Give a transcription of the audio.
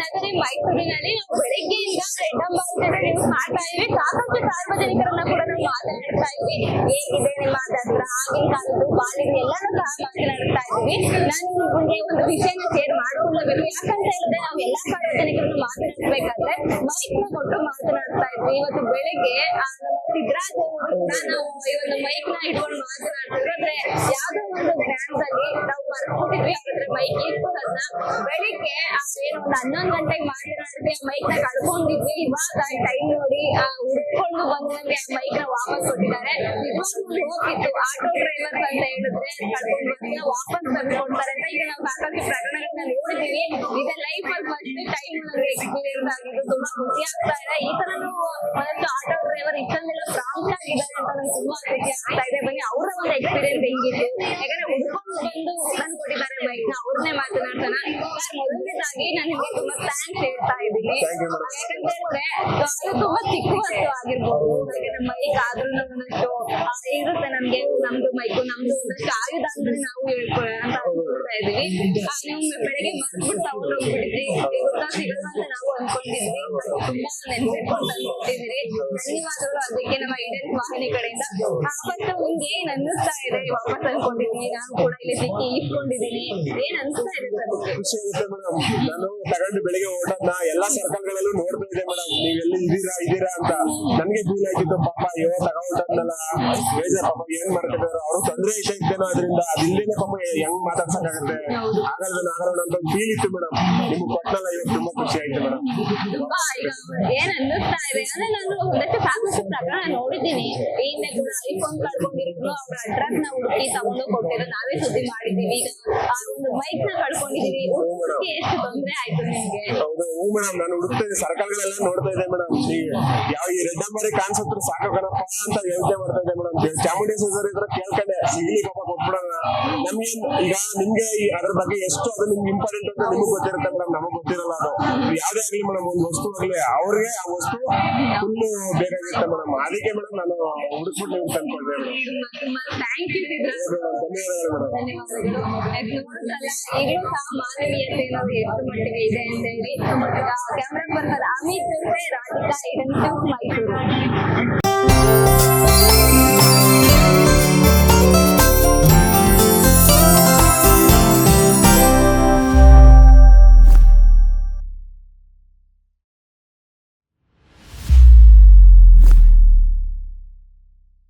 ನಗರಿ ಮೈಸೂರಿನಲ್ಲಿ ನಾವು ಬೆಳಗ್ಗೆಯಿಂದ ರೆಡ್ ನ್ಯೂಸ್ ಮಾಡ್ತಾ ಇದ್ವಿ ಸಾಕಷ್ಟು ಸಾರ್ವಜನಿಕರನ್ನ ಕೂಡ ನಾವು ಮಾತನಾಡ್ತಾ ಇದ್ವಿ ಹೇಗಿದೆ ನಿಮ್ಮ ದಸರಾ ಆಗಿನ ಕಾಲದ್ದು ಬಾಲಿಗೆ ಎಲ್ಲಾನು ಸಹ ಮಾತನಾಡ್ತಾ ಇದ್ವಿ ನಾನು ನಿಮಗೆ ಒಂದು ವಿಷಯನ ಶೇರ್ ಮಾಡ್ಕೊಳ್ಳಬೇಕು ಯಾಕಂತ ಹೇಳಿದ್ರೆ ನಾವು ಎಲ್ಲಾ ಸಾರ್ವಜನಿಕರನ್ನು ಮಾತನಾಡ್ಬೇಕಾದ್ರೆ ಮೈಕ್ನ ಕೊಟ್ಟು ಮಾತನಾಡ್ತಾ ಇದ್ವಿ ಇವತ್ತು ಬೆಳಿಗ್ಗೆ ಸಿದ್ದರಾಜ್ ಅವರು ನಾವು ಈ ಒಂದು ಮೈಕ್ನ ಇಟ್ಕೊಂಡು ಮಾತನಾಡ್ತಿದ್ರು ಯಾವ್ದೋ ಒಂದು ಡ್ಯಾನ್ಸ್ ಅಲ್ಲಿ ನಾವು ಅವ್ರ ಹತ್ರ ಮೈಕ್ ಅದನ್ನ ಬೆಳಿಗ್ಗೆ ಏನು ಒಂದು ಹನ್ನೊಂದು ಗಂಟೆಗೆ ಮಾತನಾಡಿದ್ವಿ ಆ ಮೈಕ್ನ ಕಳ್ಕೊಂಡಿದ್ವಿ ಇವಾಗ ಟೈಮ್ ನೋಡಿ ಹುಡ್ಕೊಂಡು ಬಂದು ನಮ್ಗೆ ಮೈಕ್ನ ವಾಪಸ್ ಕೊಟ್ಟಿದ್ದಾರೆ ಇವಾಗ ಹೋಗಿತ್ತು ಆಟೋ ಡ್ರೈವರ್ ಅಂತ ಹೇಳಿದ್ರೆ ಕಳ್ಕೊಂಡು ಬಂದ್ರೆ ವಾಪಸ್ ತಂದ್ಕೊಡ್ತಾರೆ ಈಗ ನಾವು ಸಾಕಷ್ಟು ಪ್ರಕರಣಗಳನ್ನ ನೋಡಿದೀವಿ ಈಗ ಲೈಫ್ ಅಲ್ಲಿ ಫಸ್ಟ್ ಟೈಮ್ ನಮ್ಗೆ ಎಕ್ಸ್ಪೀರಿಯನ್ಸ್ ಆಗಿದ್ದು ತುಂಬಾ ಖುಷಿ ಆಗ್ತಾ ಇದೆ ಈ ತರನು ಒಂದಷ್ಟು ಆಟೋ ಡ್ರೈವರ್ ಇಷ್ಟೊಂದೆಲ್ಲ ಪ್ರಾಂಪ್ಟ್ ಆಗಿದ್ದಾರೆ ಅಂತ ನಂಗೆ ತುಂಬಾ ಖುಷಿ ಆಗ್ತಾ ಇದೆ ಬನ್ನಿ ಅವರ ಒಂದು ಎಕ್ಸ್ಪೀರಿಯನ್ಸ್ ಹೆಂಗಿತ್ತು ಯಾಕಂದ್ರೆ ಹುಡ್ಕೊಂಡು ಬಂದು ನನ್ ಕೊಟ್ಟಿದ್ದಾರೆ ಬೈಕ್ನ ಅವ್ರನ್ನೇ ಮಾತನಾಡ್ತಾನ. ಮೊದಲನೇದಾಗಿ ನಾನು ನಿಮ್ಗೆ ತುಂಬಾ ಥ್ಯಾಂಕ್ಸ್ ಹೇಳ್ತಾ ಇದ್ದೀನಿ. ಯಾಕಂತಂದ್ರೆ ಅವರು ತುಂಬಾ ಚಿಕ್ಕ ವಸ್ತು ಆಗಿರ್ಬೋದು. ನಮ್ಮ ಮೈಕ್ ಆದ್ರೂ ಒಂದಷ್ಟು ಇರುತ್ತೆ ನಮ್ಗೆ. ನಮ್ದು ಮೈಕು ನಮ್ದು ಒಂದಷ್ಟು ಆಯುಧ ಅಂದ್ರೆ ನಾವು ಹೇಳ್ಕೊಳ್ಳೋಣ ಅಂತ ಅನ್ಕೊಳ್ತಾ ಇದೀವಿ ನೀವು ಬೆಳಗ್ಗೆ ಮರ್ತ್ಬಿಟ್ಟು ತಗೊಂಡು ಹೋಗ್ಬಿಟ್ಟಿದ್ರಿ ಸಿಗುತ್ತಾ ಸಿಗಲ್ಲ ಅಂತ ನಾವು ಅನ್ಕೊಂಡಿದ್ವಿ. ತುಂಬಾ ನೆನ್ಪಿಟ್ಕೊಂಡು ತಂದ್ಕೊಟ್ಟಿದ್ದೀರಿ ಧನ್ಯವಾದಗಳು. ಅದಕ್ಕೆ ನಮ್ಮ ಇಂಡಿಯನ್ ವಾಹಿನಿ ಕಡೆಯಿಂದ. ಫಸ್ಟ್ ನಿಮ್ಗೆ ಏನ್ ಅನ್ನಿಸ್ತಾ ಇದೆ? ವಾಪಸ್ ಅನ್ಕೊಂಡಿದ್ವಿ ನಾನು ಕೂಡ ಇಲ್ಲಿ ಸಿಕ್ಕಿ ಇಟ್ಕೊಂಡಿದೀನಿ ಏನ್ ಅನ್ಸ್ತಾ ಸರ್? ಖುಷಿ ಆಗುತ್ತೆ ಮೇಡಮ್ ನಾನು ತಗೊಂಡು ಬೆಳಿಗ್ಗೆ ಓಡೋದ್ನ ಎಲ್ಲಾ ಸರ್ಕಲ್ ಗಳಲ್ಲೂ ನೋಡ್ತಾ ಇದ್ದೆ ಮೇಡಮ್ ಎಲ್ಲಿ ಇದೀರಾ ಇದೀರಾ ಅಂತ. ನನ್ಗೆ ಫೀಲ್ ಆಗಿತ್ತು ಪಾಪ ಅಯ್ಯೋ ತಗೊಂಡಲ್ಲ ಬೇಜಾರ್ ಪಾಪ ಏನ್ ಮಾಡ್ತಿದಾರ ಅವ್ರು? ತೊಂದ್ರೆ ಇಷ್ಟ ಇದ್ದೇನೋ ಅದರಿಂದ ಅದಿಲ್ಲೇನೆ ಪಾಪ ಹೆಂಗ್ ಮಾತಾಡ್ಸಕ್ಕಾಗತ್ತೆ? ಆಗಲ್ಲ ಆಗಲ್ಲ ಅಂತ ಫೀಲ್ ಇತ್ತು ಮೇಡಮ್ ನಿಮ್ಗೆ ಕೊಟ್ಟಲ್ಲ ಇವತ್ತು ತುಂಬಾ ಖುಷಿ ಆಯ್ತು ಮೇಡಮ್ ಏನ್ ಅನ್ನಿಸ್ತಾ ಇದೆ? ಅಂದ್ರೆ ನಾನು ಒಂದಷ್ಟು ಸಾಕಷ್ಟು ಪ್ರಕರಣ ನೋಡಿದ್ದೀನಿ. ಹಿಂದೆ ಕೂಡ ಐಫೋನ್ ಕಳ್ಕೊಂಡಿದ್ರು ಅವ್ರ ಅಡ್ರೆಸ್ನ ಹುಡುಕಿ ತಗೊಂಡು ಕೊಟ್ಟಿರೋ ನಾವೇ ಸುದ್ದಿ ಮಾಡಿದೀವಿ ಬೈಕ್ನ ಕಳ್ಕೊಂಡಿದೀವಿ. ಎಷ್ಟು ತೊಂದ್ರೆ ಆಯ್ತು ನಿಮ್ಗೆ? ಹೌದು ಹ್ಞೂ ಮೇಡಮ್ ನಾನು ಹುಡುಕ್ತಾ ಇದ್ದೆ ಸರ್ಕಲ್ ಗಳೆಲ್ಲ ನೋಡ್ತಾ ಇದ್ದೆ ಮೇಡಮ್ ಯಾವ ಈ ರೆಡ್ ಅಂಬಾರಿ ಕಾಣಿಸುತ್ತೆ ಸಾಕು ಕಣಪ್ಪ ಅಂತ ಯೋಚನೆ ಮಾಡ್ತಾ ಇದ್ದೆ ಮೇಡಮ್ ಚಾಮುಂಡೇಶ್ವರಿ ಹತ್ರ ಕೇಳ್ಕೊಂಡೆ. ಸಿಗ್ಲಿ ಪಾಪ ಕೊಟ್ಬಿಡೋಣ. ನಮ್ಗೆ ಈಗ ನಿಮ್ಗೆ ಈ ಅದ್ರ ಬಗ್ಗೆ ಎಷ್ಟು ಅದು ನಿಮ್ಗೆ ಇಂಪಾರ್ಟೆಂಟ್ ಅಂತ ನಿಮ್ಗೆ ಗೊತ್ತಿರುತ್ತೆ ಮೇಡಮ್ ನಮಗ್ ಗೊತ್ತಿರಲ್ಲ ಅದು. ಯಾವ್ದೇ ಆಗ್ಲಿ ಮೇಡಮ್ ಒಂದ್ ವಸ್ತು ಆಗ್ಲಿ ಅವ್ರಿಗೆ ಆ ವಸ್ತು ಫುಲ್ ಬೇಕಾಗಿರುತ್ತೆ ಮೇಡಮ್ ಅದಕ್ಕೆ ಮೇಡಮ್ ನಾನು ಹುಡುಕ್ಬಿಟ್ಟು ನಿಮ್ಗೆ ತಂದ್ಕೊಂಡೆ ಮೇಡಮ್ ಧನ್ಯವಾದಗಳು ಮೇಡಮ್ ಧನ್ಯವಾದಗಳು ಅದು ನೋಡುತ್ತಲ್ಲ ಈಗಲೂ ಸಹ ಮಾನವೀಯತೆ ಅನ್ನೋದು ಎಷ್ಟು ಮಟ್ಟಿಗೆ ಇದೆ ಅಂತ ಹೇಳಿ ಕ್ಯಾಮ್ರಾ ಪರ್ಸನ್ ಅಮಿತ್ ಜೊತೆ ರಾಧಿಕಾ ಇದನ್ ಮೈಸೂರು